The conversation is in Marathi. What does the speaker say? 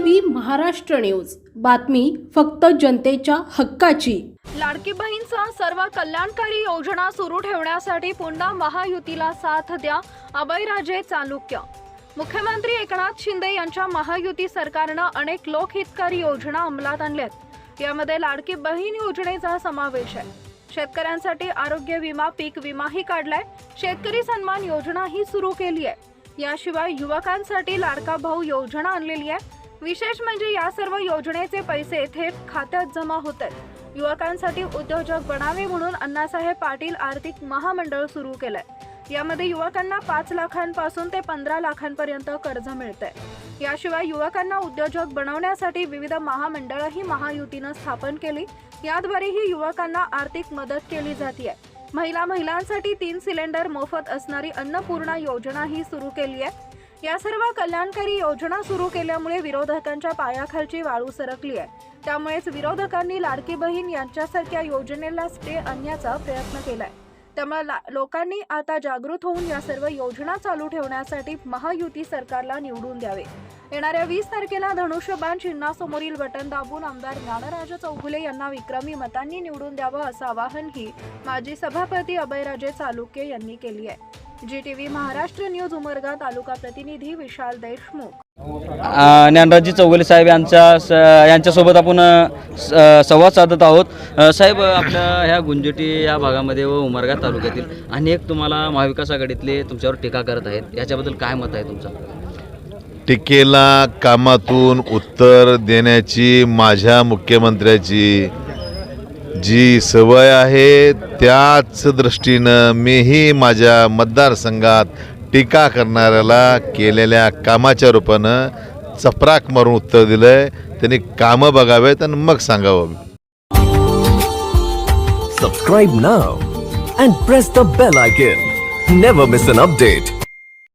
TV Maharashtra news. बातमी फक्त जनतेच्या हक्काची. लाडकी बहीणचा सर्व कल्याणकारी योजना सुरू ठेवण्यासाठी पुन्हा महायुतीला साथ द्या अभयराजे चालुक्य. मुख्यमंत्री एकनाथ शिंदे यांच्या महायुती सरकारनं अनेक लोकहितकारी योजना अंमलात आणल्यात. यामध्ये लाडकी बहीण योजनेचा समावेश आहे. शेतकऱ्यांसाठी आरोग्य विमा पीक विमाही काढलाय. शेतकरी सन्मान योजनाही सुरू केली आहे. याशिवाय युवकांसाठी लाडका भाऊ योजना आणलेली आहे. विशेष म्हणजे या सर्व योजनेचे पैसे थेट खात्यात जमा होत आहेत युवकांसाठी उद्योजक बनावे म्हणून अण्णासाहेब पाटील आर्थिक महामंडळ सुरू केलंय. यामध्ये युवकांना पाच लाखांपासून ते पंधरा लाखांपर्यंत कर्ज मिळतंय. याशिवाय युवकांना उद्योजक बनवण्यासाठी विविध महामंडळही महायुतीनं स्थापन केली. याद्वारेही युवकांना आर्थिक मदत केली जाते महिला महिलांसाठी तीन सिलेंडर मोफत असणारी अन्नपूर्णा योजनाही सुरू केली आहे या सर्व कल्याणकारी योजना सुरू केल्यामुळे विरोधकांच्या पायाखालची वाळू सरकली आहे. त्यामुळेच विरोधकांनी लाडकी बहीण यांच्यासारख्या योजनेला स्टे आणण्याचा प्रयत्न केलाय. त्यामुळे ला- लोकांनी आता जागृत होऊन या सर्व योजना चालू ठेवण्यासाठी महायुती सरकारला निवडून द्यावे. येणाऱ्या वीस तारखेला धनुष्यबाण चिन्हासमोरील बटन दाबून आमदार ज्ञानराज चौगुले यांना विक्रमी मतांनी निवडून द्यावं असं आवाहनही माजी सभापती अभयराजे चालुक्य यांनी केली आहे. G TV Maharashtra news Umarga taluka प्रतिनिधी विशाल देशमुख. अ, ज्ञानराजजी चौगुले साहेब यांच्या स यांच्यासोबत आपण स- संवाद साधत आहोत. अ, साहेब आपल्या ह्या गुंजटी या भागामध्ये व उमरगा तालुक्यातील अनेक तुम्हाला महाविकास आघाडीतले तुमच्यावर टीका करत आहेत. याच्याबद्दल काय मत आहे तुमचं? टीकेला कामातून उत्तर देण्याची माझ्या मुख्यमंत्र्याची जी सवय आहे त्याच दृष्टीनं मीही माझ्या मतदारसंघात टीका करणाऱ्याला केलेल्या कामाच्या रूपानं चपराक मारून उत्तर दिलं आहे त्यांनी कामं बघावेत आणि मग सांगावं. Subscribe now and press the bell icon never miss an update